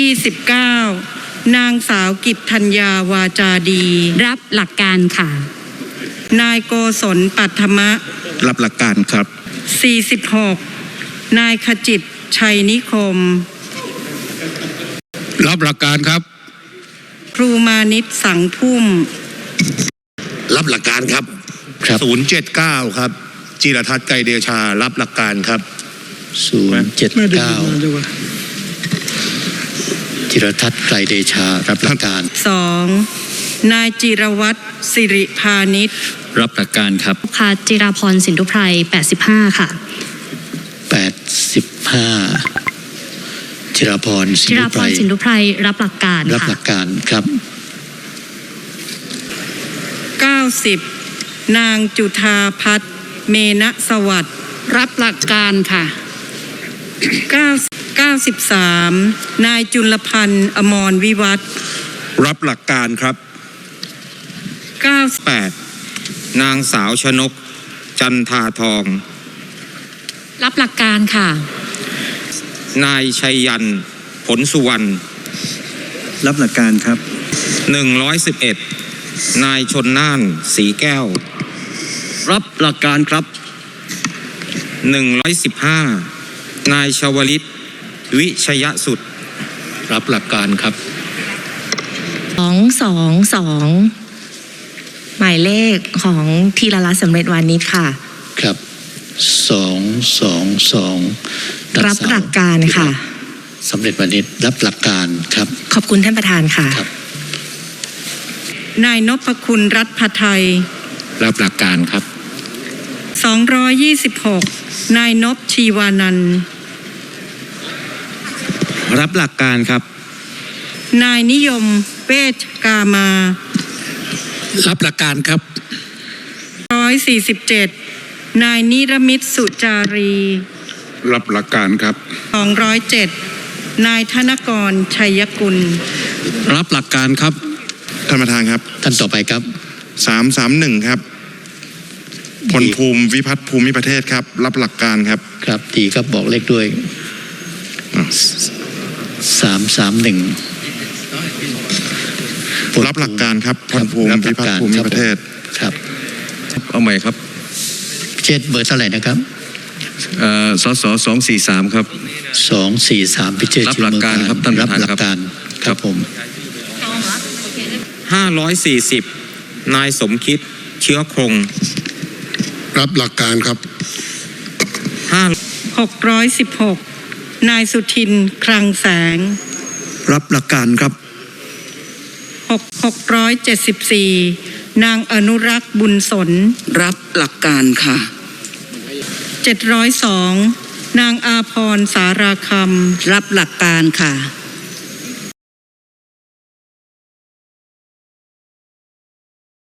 29 นางสาวกิตธัญญาวาจาดี รับหลักการค่ะ นายโกศลปัทมะ รับหลักการครับ 46 นายขจิตชัยนิคม รับหลักการครับ ครูมานิตสังพุ่ม รับหลักการครับครับศูนย์เจ็ดเก้าครับ จิรทัศน์ไกรเดชา รับหลักการครับ ศูนย์เจ็ดเก้า จิรทัศน์ไกรเดชารับหลักการ 2. นายจิรวัตรสิริพานิชรับหลักการครับ ค่ะจิราพรสินทุไพร85 ค่ะแปดสิบห้าจิรพรสิจินราทุพไพรรสินทุไพรรับหลักการรับหค่ะลักการครับ 90 นางจุธาพัฒน์เมณสวัสดิ์รับหลักการค่ะ 9 93 นายจุลพันธ์อมรวิวัฒน์รับหลักการครับ 9 8 นางสาวชนก จันทาทอง รับหลักการค่ะ นายชัยยัน ผลสุวรรณรับหลักการครับ 111 นายชนน่าน สีแก้ว รับหลักการครับ 115 นายชวลิต วิชยสุด รับหลักการครับสองสองสองหมายเลขของทีละรัตน์สำเร็จวานิชค่ะ ครับสองสองสองรับหลักการค่ะสำเร็จวันนี้รับหลักการครับ ขอบคุณท่านประธานค่ะครับ นายนพคุณรัฐพไทย รับหลักการครับ 226 นายนพชีวานันท์ รับหลักการครับ นายนิยมเวชกามา รับหลักการครับ147นายนิรมิตสุจารี รับหลักการครับ207นายธนกรชัยกุล รับหลักการครับ ท่านประธานครับ ท่านต่อไปครับสามสามหนึ่งครับพลภูมิวิพัฒน์ภูมิประเทศครับ รับหลักการครับ ครับดีครับบอกเลขด้วย สามสามหนึ่งรับหลักการครับพลภูมิรับหลัวิกพัฒการน์ภูมิประเทศครับเอาใหม่ครับเจ็ดเบอร์เท่าไหร่นะครับเอ่อสสสองสี่สามครับสองสี่สามพิเชษรับหลักการครับท่านประธานรับหลักการครับผม540นายสมคิดเชื้อคง รับหลักการครับ5 616 นายสุทิน คลังแสง รับหลักการครับ6 674 นางอนุรักษ์บุญสน รับหลักการค่ะ 702 นางอาพรสาราคำ รับหลักการค่ะ